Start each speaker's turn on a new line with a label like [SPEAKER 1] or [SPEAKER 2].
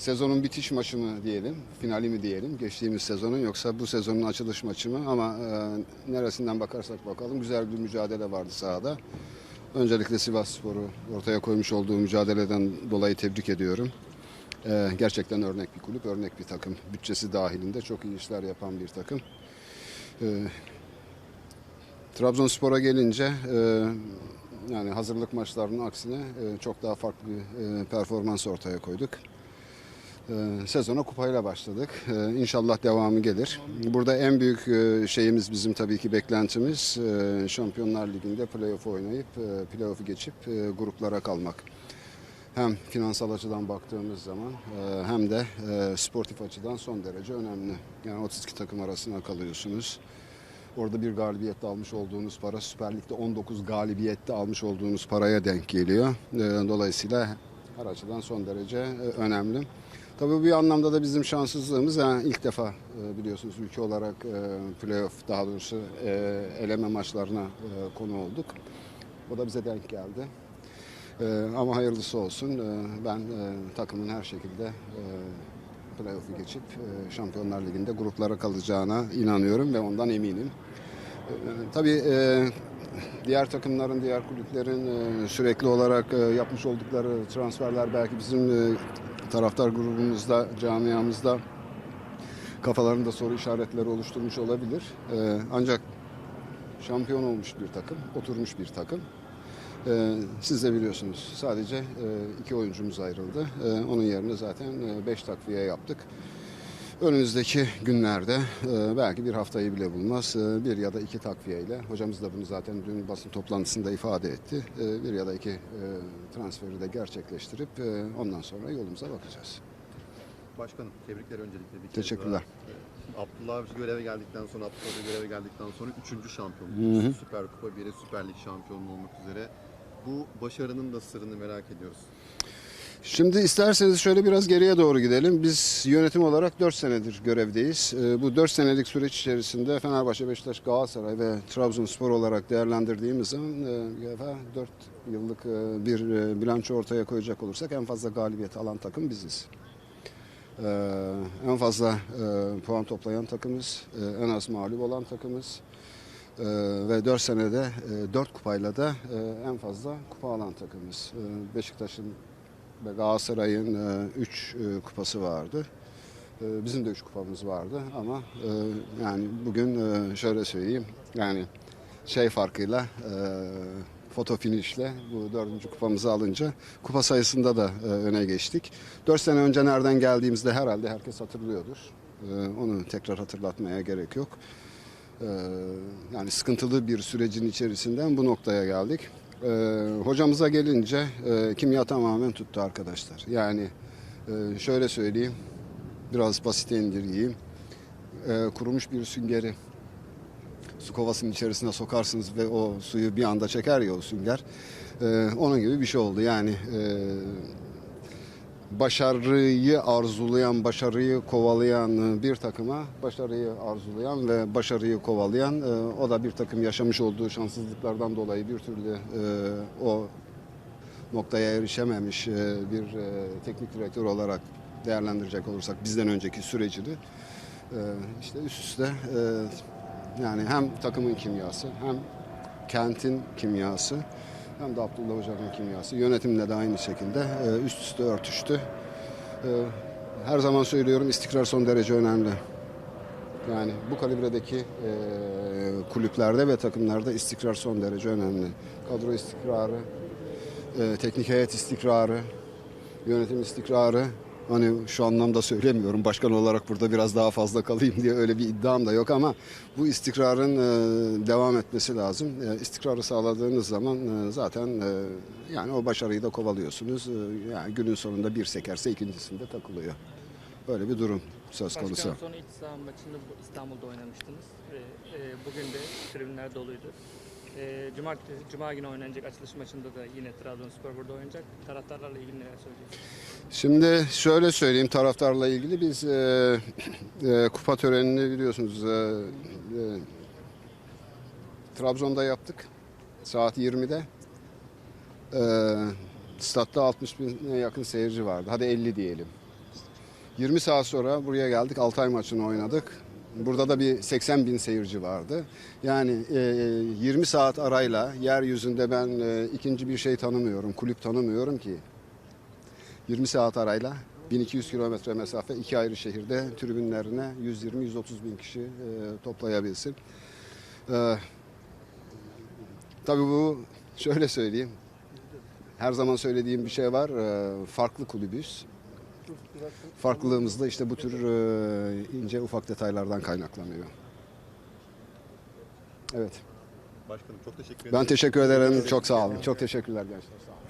[SPEAKER 1] sezonun bitiş maçı mı diyelim, finali mi diyelim geçtiğimiz sezonun yoksa bu sezonun açılış maçı mı ama e, neresinden bakarsak bakalım güzel bir mücadele vardı sahada. Öncelikle Sivas Spor'u ortaya koymuş olduğu mücadeleden dolayı tebrik ediyorum. E, gerçekten örnek bir kulüp, örnek bir takım. Bütçesi dahilinde çok iyi işler yapan bir takım. E, Trabzonspor'a gelince e, yani hazırlık maçlarının aksine e, çok daha farklı bir e, performans ortaya koyduk. E, sezona kupayla başladık. E, inşallah devamı gelir. Burada en büyük e, şeyimiz bizim tabii ki beklentimiz e, Şampiyonlar Ligi'nde playoff oynayıp e, playoff'u geçip gruplara kalmak. Hem finansal açıdan baktığımız zaman hem de sportif açıdan son derece önemli. Yani 32 takım arasına kalıyorsunuz. Orada bir galibiyette almış olduğunuz para Süper Lig'de 19 galibiyette almış olduğunuz paraya denk geliyor. Dolayısıyla her açıdan son derece önemli. Tabii bir anlamda da bizim şanssızlığımız yani ilk defa e, biliyorsunuz ülke olarak e, playoff daha doğrusu e, eleme maçlarına konu olduk. O da bize denk geldi. Ama hayırlısı olsun. Ben takımın her şekilde playoff'u geçip Şampiyonlar Ligi'nde gruplara kalacağına inanıyorum ve ondan eminim. Tabii diğer takımların, diğer kulüplerin sürekli olarak yapmış oldukları transferler belki bizim taraftar grubumuzda, camiamızda kafalarında soru işaretleri oluşturmuş olabilir. E, Ancak şampiyon olmuş bir takım, oturmuş bir takım. Ee, siz de biliyorsunuz sadece e, iki oyuncumuz ayrıldı. Ee, onun yerine zaten e, beş takviye yaptık. Önümüzdeki günlerde e, belki bir haftayı bile bulmaz e, bir ya da iki takviyeyle hocamız da bunu zaten dün basın toplantısında ifade etti. E, bir ya da iki transferi de gerçekleştirip ondan sonra yolumuza bakacağız.
[SPEAKER 2] Başkanım tebrikler öncelikle. Bir
[SPEAKER 1] Teşekkürler.
[SPEAKER 2] daha. Abdullah Avcı göreve geldikten sonra, Abdullah Hoca göreve geldikten sonra üçüncü şampiyonluk. Süper Kupa, biri Süper Lig şampiyonluğu olmak üzere. Bu başarının da sırrını merak ediyoruz.
[SPEAKER 1] Şimdi isterseniz şöyle biraz geriye doğru gidelim. Biz yönetim olarak 4 senedir görevdeyiz. Ee, Bu 4 senelik süreç içerisinde Fenerbahçe, Beşiktaş, Galatasaray ve Trabzonspor olarak değerlendirdiğimiz zaman e, UEFA 4 yıllık e, bir e, bilanço ortaya koyacak olursak en fazla galibiyet alan takım biziz. Ee, En fazla e, puan toplayan takımız, e, en az mağlup olan takımız. Ve 4 senede 4 kupayla da e, en fazla kupa alan takımız. Beşiktaş'ın ve Galatasaray'ın 3 kupası vardı. Ee, Bizim de 3 kupamız vardı ama e, yani bugün e, şöyle söyleyeyim yani şey farkıyla e, foto finişle bu dördüncü kupamızı alınca kupa sayısında da e, öne geçtik. 4 sene önce nereden geldiğimizde herhalde herkes hatırlıyordur. E, Onu tekrar hatırlatmaya gerek yok. Yani sıkıntılı bir sürecin içerisinden bu noktaya geldik. Ee, hocamıza gelince e, kimya tamamen tuttu arkadaşlar. Yani e, şöyle söyleyeyim, biraz basite indireyim. E, kurumuş bir süngeri su kovasının içerisine sokarsınız ve o suyu bir anda çeker ya o sünger. E, onun gibi bir şey oldu. Yani e, başarıyı arzulayan, başarıyı kovalayan bir takıma başarıyı arzulayan ve başarıyı kovalayan e, o da bir takım yaşamış olduğu şanssızlıklardan dolayı bir türlü e, o noktaya erişememiş e, bir e, teknik direktör olarak değerlendirecek olursak bizden önceki sürecini e, işte üst üste e, yani hem takımın kimyası hem kentin kimyası hem de Abdullah Hoca'nın kimyası. Yönetimle de aynı şekilde e, üst üste örtüştü. E, Her zaman söylüyorum istikrar son derece önemli. Yani bu kalibredeki e, kulüplerde ve takımlarda istikrar son derece önemli. Kadro istikrarı, teknik heyet istikrarı, yönetim istikrarı. Hani şu anlamda söylemiyorum başkan olarak burada biraz daha fazla kalayım diye öyle bir iddiam da yok ama bu istikrarın e, devam etmesi lazım. E, istikrarı sağladığınız zaman e, zaten yani o başarıyı da kovalıyorsunuz. Yani günün sonunda bir sekerse ikincisinde takılıyor. Böyle bir durum söz konusu.
[SPEAKER 3] Başkan son iç saha maçını bu- İstanbul'da oynamıştınız. Bugün de tribünler doluydu. E, Cumartesi, Cuma günü oynanacak açılış maçında da yine Trabzonspor burada oynayacak. Taraftarlarla ilgili neler söyleyeceksiniz?
[SPEAKER 1] Şimdi şöyle söyleyeyim taraftarla ilgili biz e, e, kupa törenini biliyorsunuz e, e, Trabzon'da yaptık saat 20'de. E, statta 60 bine yakın seyirci vardı. Hadi 50 diyelim. 20 saat sonra buraya geldik. Altay maçını oynadık. Burada da bir 80 bin seyirci vardı. Yani e, 20 saat arayla yeryüzünde ben e, ikinci bir şey tanımıyorum, kulüp tanımıyorum ki. 20 saat arayla 1200 kilometre mesafe iki ayrı şehirde tribünlerine 120-130 bin kişi e, toplayabilsin. E, tabii bu şöyle söyleyeyim. Her zaman söylediğim bir şey var. e, farklı kulübüz. Farklılığımız da işte bu tür e, ince ufak detaylardan kaynaklanıyor. Evet.
[SPEAKER 2] Başkanım çok teşekkür ederim.
[SPEAKER 1] Ben teşekkür ederim. Çok sağ olun. Çok teşekkürler gençler. Sağ olun.